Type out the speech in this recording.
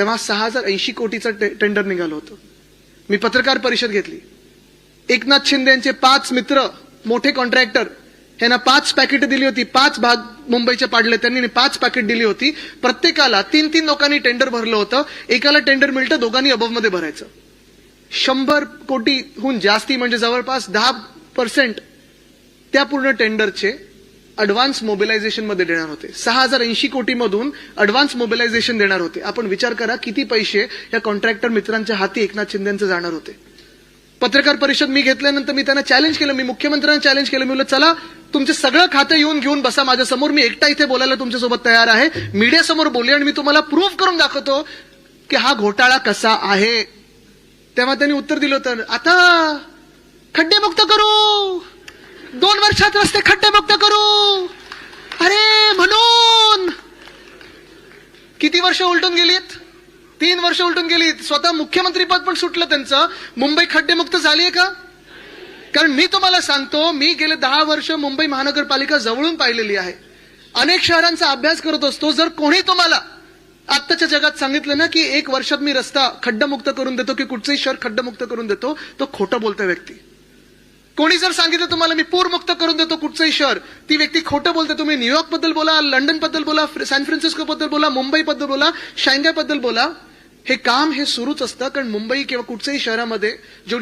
तेव्हा सहा हजार ऐंशी कोटीचं टे- टेंडर निघालं होतं. मी पत्रकार परिषद घेतली. एकनाथ शिंदे यांचे पाच मित्र मोठे कॉन्ट्रॅक्टर यांना पाच पॅकेट दिली होती पाच भाग मुंबईचे पाडले त्यांनी पाच पॅकेट दिली होती. प्रत्येकाला तीन तीन लोकांनी टेंडर भरलं होतं. एकाला टेंडर मिळतं दोघांनी अबवमध्ये भरायचं. शंभर कोटीहून जास्ती म्हणजे जवळपास दहा पर्सेंट त्या पूर्ण टेंडरचे अडव्हान्स मोबिलायझेशनमध्ये देणार होते. सहा हजार ऐंशी कोटीमधून अडव्हान्स मोबिलायझेशन देणार होते. आपण विचार करा किती पैसे या कॉन्ट्रॅक्टर मित्रांच्या हाती एकनाथ शिंदेचं जाणार होते. पत्रकार परिषद मी घेतल्यानंतर मी त्यांना चॅलेंज केलं. मी मुख्यमंत्र्यांना चॅलेंज केलं. मी चला तुमचे सगळं खातं येऊन घेऊन बसा माझ्यासमोर. मी एकटा इथे बोलायला तुमच्यासोबत तयार आहे. मीडियासमोर बोलले आणि मी तुम्हाला प्रूव्ह करून दाखवतो की हा घोटाळा कसा आहे. तेव्हा त्यांनी उत्तर दिलं होतं आता खड्डेमुक्त करू. दोन वर्षात रस्ते खड्डेमुक्त करू. किती वर्ष उलटून गेलीत? तीन वर्ष उलटून गेलीत. स्वतः मुख्यमंत्रीपद पण सुटलं त्यांचं. मुंबई खड्डेमुक्त झाली आहे का? कारण मी तुम्हाला सांगतो मी गेले दहा वर्ष मुंबई महानगरपालिका जवळून पाहिलेली आहे. अनेक शहरांचा अभ्यास करत असतो. जर कोणी तुम्हाला आत्ताच्या जगात सांगितलं ना की एक वर्षात मी रस्ता खड्डमुक्त करून देतो की कुठचंही शहर खड्डमुक्त करून देतो तो खोटं बोलतोय व्यक्ती. कोणी जर सांगितलं तुम्हाला मी पूरमुक्त करून देतो कुठचंही शहर ती व्यक्ती खोटं बोलते. तुम्ही न्यूयॉर्कबद्दल बोला लंडनबद्दल बोला सॅन फ्रान्सिस्को बद्दल बोला मुंबई बद्दल बोला शांघायबद्दल बोला. हे काम हे सुरूच असतं कारण मुंबई किंवा कुठच्याही शहरामध्ये जेवढी